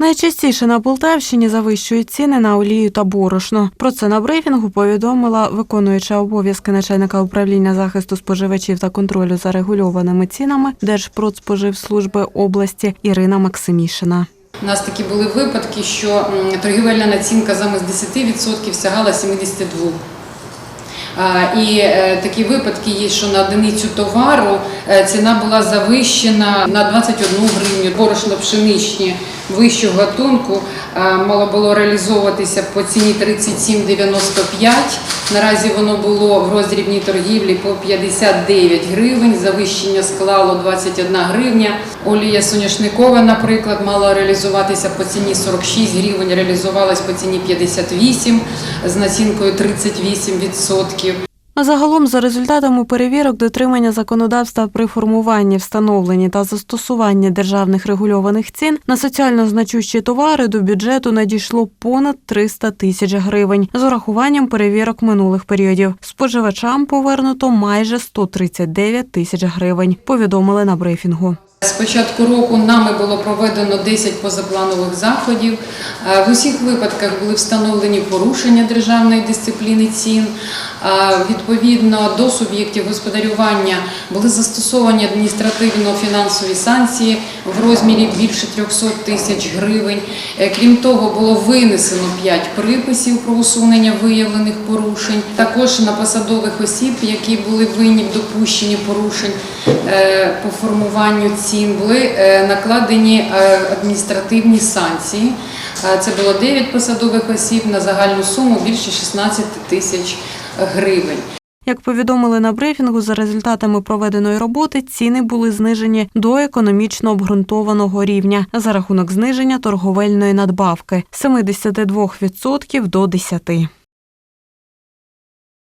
Найчастіше на Полтавщині завищують ціни на олію та борошно. Про це на брифінгу повідомила виконуюча обов'язки начальника управління захисту споживачів та контролю за регульованими цінами Держпродспоживслужби області Ірина Максимішина. У нас такі були випадки, що торгівельна націнка замість 10% сягала 72%. І е, такі випадки є, що на одиницю товару е, ціна була завищена на 21 гривню. Борошно пшеничні вищого гатунку мало було реалізовуватися по ціні 37,95. Наразі воно було в роздрібній торгівлі по 59 гривень. Завищення склало 21 гривня. Олія соняшникова, наприклад, мала реалізуватися по ціні 46 гривень, реалізувалась по ціні 58 з націнкою 38%. Загалом, за результатами перевірок дотримання законодавства при формуванні, встановленні та застосуванні державних регульованих цін на соціально значущі товари до бюджету надійшло понад 300 тисяч гривень з урахуванням перевірок минулих періодів. Споживачам повернуто майже 139 тисяч гривень. Повідомили на брифінгу. З початку року нами було проведено 10 позапланових заходів. Е, В усіх випадках були встановлені порушення державної дисципліни цін. Е, Відповідно до суб'єктів господарювання були застосовані адміністративно-фінансові санкції в розмірі більше 300 тисяч гривень. Е, Крім того, було винесено 5 приписів про усунення виявлених порушень. Також на посадових осіб, які були винні в допущенні порушень е, по формуванню цін, були е, накладені адміністративні санкції. Це було 9 посадових осіб на загальну суму більше 16 тисяч гривень. Як повідомили на брифінгу, за результатами проведеної роботи ціни були знижені до економічно обґрунтованого рівня за рахунок зниження торговельної надбавки з 72% до 10%.